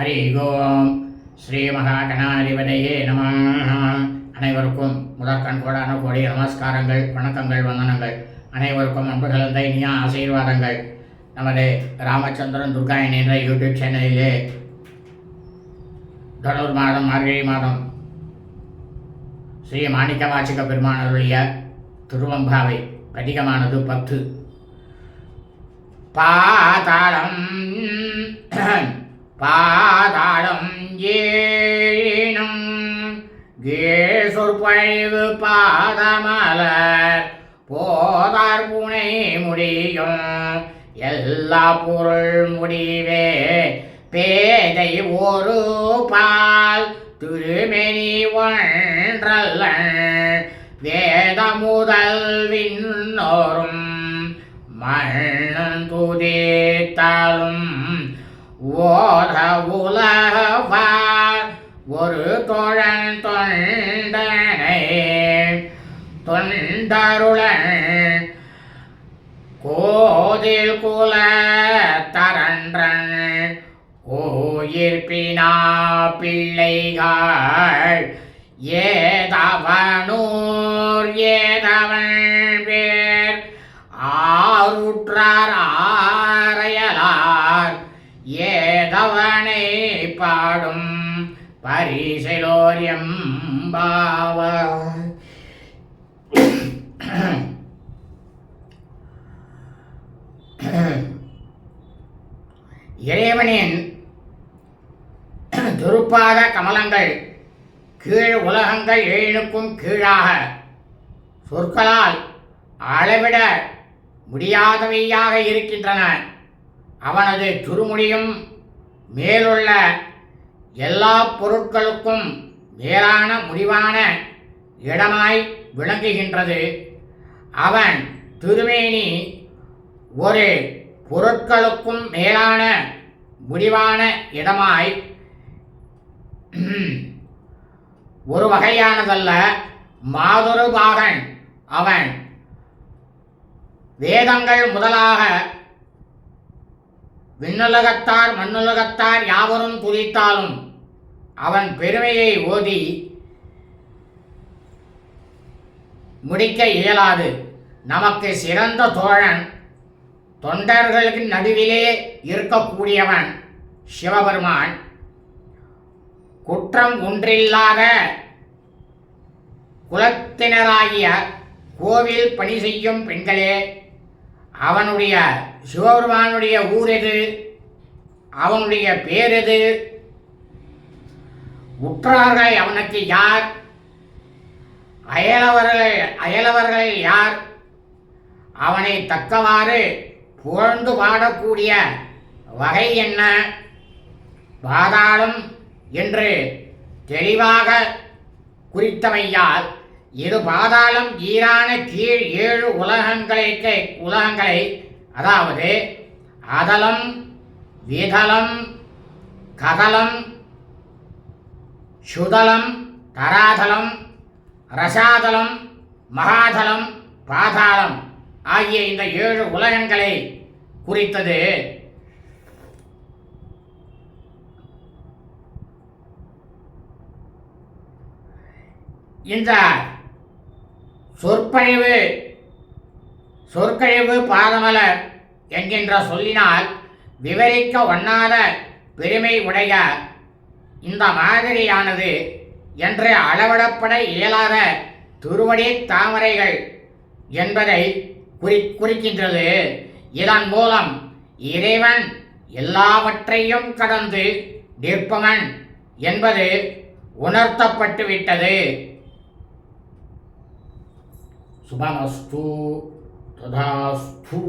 ஹரி ஓம் ஸ்ரீ மகாகணாதிபதியே நம அனைவருக்கும் முதற்கண் கோடான கோடி நமஸ்காரங்கள் வணக்கங்கள் வந்தனங்கள் அனைவருக்கும் அன்பு கலந்த இனிய ஆசீர்வாதங்கள் நமது ராமச்சந்திரன் துர்காயன் என்ற யூடியூப் சேனலிலே தனுர் மாதம் மார்கழி மாதம் ஸ்ரீ மாணிக்க வாச்சிக பெருமானருடைய திருவம்பாவை பதிகமானது பத்து. பாதாளம் பாதாளம் ஏனும் கேசுற்பழிவு பாதமலர் போதார் புனை முடியும். எல்லா பொருள் முடிவே பேதை ஒரு பால் திருமெனி ஒன்றல்ல வேத முதல் விண்ணோரும் மண்ணன் துதித்தாலும் ஓர உலகவார் ஒரு தோழன் தொண்டனை. தொண்டருளன் கோதில் குல தரன்றன் கோயிற்பினா பிள்ளைகள் ஏதவனூர் ஏதவன் பேர் பரிசலோரியம் பாவ இறைவனின் துருப்பாத கமலங்கள் கீழ் உலகங்கள் ஏழுக்கும் கீழாக. சொற்களால் அளவிட முடியாதவையாக இருக்கின்றன. அவனது துருமுடியும் மேலுள்ள எல்லா பொருட்களுக்கும் மேலான முடிவான இடமாய் விளங்குகின்றது. அவன் திருமேனி ஒரு பொருட்களுக்கும் மேலான முடிவான இடமாய் ஒரு வகையானதல்ல மாதொரு பாகன் அவன். வேதங்கள் முதலாக விண்ணுலகத்தார் மண்ணுலகத்தார் யாவரும் துதித்தாலும் அவன் பெருமையை ஓதி முடிக்க இயலாது. நமக்கு சிறந்த தோழன் தொண்டர்களின் நடுவிலே இருக்கக்கூடியவன் சிவபெருமான். குற்றம் ஒன்றில்லாத குலத்தினராகிய கோவில் பணி செய்யும் பெண்களே அவனுடைய சிவபெருமானுடைய ஊர் எது? அவனுடைய பேர் எது? உற்றார்கள் அவனுக்கு யார்? அயலவர்கள் அயலவர்கள் யார்? அவனை தக்கவாறு புகழ்ந்து பாடக்கூடிய வகை என்ன? பாதாளம் என்று தெளிவாக குறித்தமையால் இது பாதாளம் ஈரான கீழ் ஏழு உலகங்களை உலகங்களை அதாவது அதலம் விதலம் கதலம் சுதலம் தராதலம் ரசாதலம் மகாதலம் பாதாளம் ஆகிய இந்த ஏழு உலகங்களை குறித்தது. இந்த சொற்பழிவு சொற்கழிவு பாதமலர் என்கின்ற சொல்லினால் விவரிக்க ஒண்ணாத பெருமை உடைய இந்த மாதிரியானது என்று அளவிடப்பட இயலாத துருவடி தாமரைகள் என்பதை குறி குறிக்கின்றது. இதன் மூலம் இறைவன் எல்லாவற்றையும் கடந்து நிற்பவன் என்பது உணர்த்தப்பட்டு subhanastu tadastu